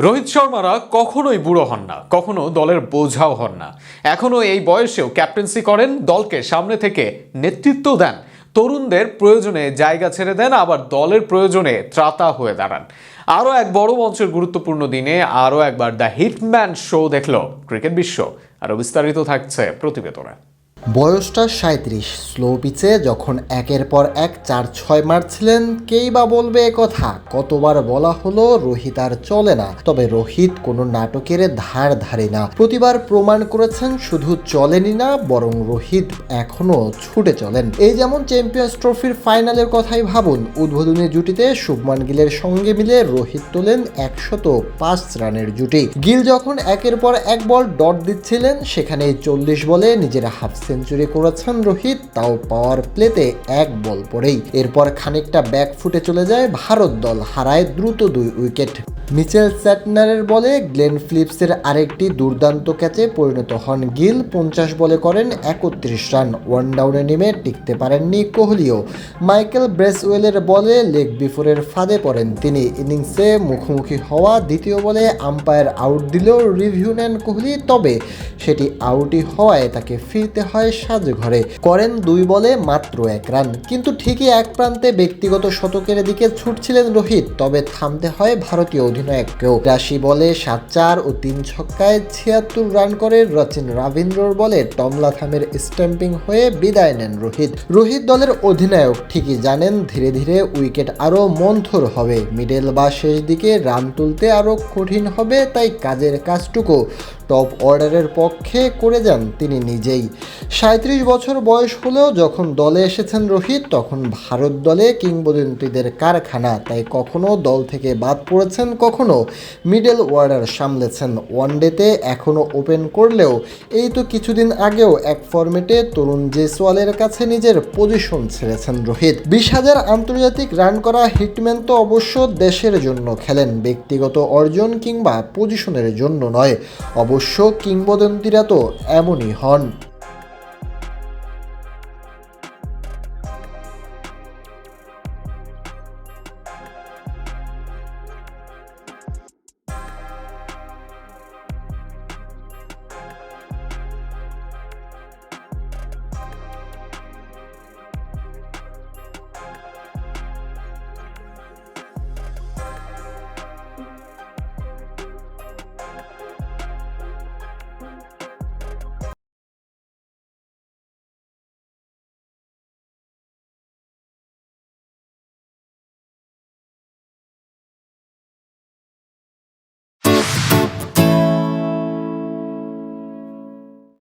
রোহিত শর্মারা কখনোই বুড়ো হন না, কখনো দলের বোঝাও হন না। এখনও এই বয়সেও ক্যাপ্টেন্সি করেন, দলকে সামনে থেকে নেতৃত্ব দেন। তরুণদের প্রয়োজনে জায়গা ছেড়ে দেন, আবার দলের প্রয়োজনে ত্রাতা হয়ে দাঁড়ান। আরও এক বড় মঞ্চের গুরুত্বপূর্ণ দিনে আরও একবার দ্য হিটম্যান শো দেখল ক্রিকেট বিশ্ব। আরও বিস্তারিত থাকছে প্রতিবেদনে। বয়সটা সাঁত্রিশ স্লো পিচে যখন একের পর এক চার ছয় মারছিলেন, কেই বা বলবে কথা? কতবার বলা হলো রোহিত আর চলে না। তবে রোহিত কোনো নাটকের ধার ধারে না। প্রতিবার প্রমাণ করেছেন শুধু চলেনি না, বরং রোহিত এখনও ছুটে চলেন। এই যেমন চ্যাম্পিয়ন্স ট্রফির ফাইনালের কথাই ভাবুন, উদ্বোধনী জুটিতে শুভমান গিলের সঙ্গে মিলে রোহিত তোলেন একশত পাঁচ রানের জুটি। গিল যখন একের পর এক বল ডট দিচ্ছিলেন সেখানে চল্লিশ বলে নিজের হাফ সেঞ্চুরি করেছেন রোহিত, তাও পাওয়ার প্লেতে এক বল পরেই এরপর খানিকটা ব্যাক ফুটে চলে যায় ভারত দল, হারায় দ্রুত দুই উইকেট মিচেল স্যাটনারের বলে গ্লেন ফিলিপসের আরেকটি দুর্দান্ত ক্যাচে পরিণত হন গিল। পঞ্চাশ বলে করেন একত্রিশ রান। ওয়ান ডাউনে নেমে টিকতে পারেননি কোহলিও। মাইকেল ব্রেসওয়েলের বলে লেগ বিফোরের ফাঁদে পড়েন তিনি। ইনিংসে মুখোমুখি হওয়া দ্বিতীয় বলে আম্পায়ার আউট দিলেও রিভিউ নেন কোহলি। তবে সেটি আউটই হওয়ায় তাকে ফিরতে হয় সাজঘরে করেন দুই বলে মাত্র এক রান। কিন্তু ঠিকই এক প্রান্তে ব্যক্তিগত শতকের দিকে ছুটছিলেন রোহিত। তবে থামতে হয় ভারতীয় অধিনায়ককেও রাশি বলে সাত চার ও তিন ছক্কায় ছিয়াত্তর রান করে রচিন রাবীন্দ্রর বলে টমলা থামের স্ট্যাম্পিং হয়ে বিদায় নেন রোহিত। রোহিত দলের অধিনায়ক ঠিকই জানেন, ধীরে ধীরে উইকেট আরও মন্থর হবে। মিডল বা শেষ দিকে রান তুলতে আরও কঠিন হবে, তাই কাজের কাজটুকু টপ অর্ডারের পক্ষে করে যান তিনি নিজেই। সাঁত্রিশ বছর বয়স হলেও যখন দলে এসেছেন রোহিত, তখন ভারত দলে কিংবদন্তিদের কারখানা, তাই কখনো দল থেকে বাদ পড়েছেন কখনো মিডল ওয়ার্ডার সামলেছেন ওয়ানডেতে এখনও ওপেন করলেও এই তো কিছুদিন আগেও এক ফরম্যাটে তরুণ জেসওয়ালের কাছে নিজের পজিশন ছেড়েছেন রোহিত। বিশ হাজার আন্তর্জাতিক রান করা হিটম্যান তো অবশ্য দেশের জন্য খেলেন, ব্যক্তিগত অর্জন কিংবা পজিশনের জন্য নয়। অবশ্য কিংবদন্তিরা তো এমনই হন।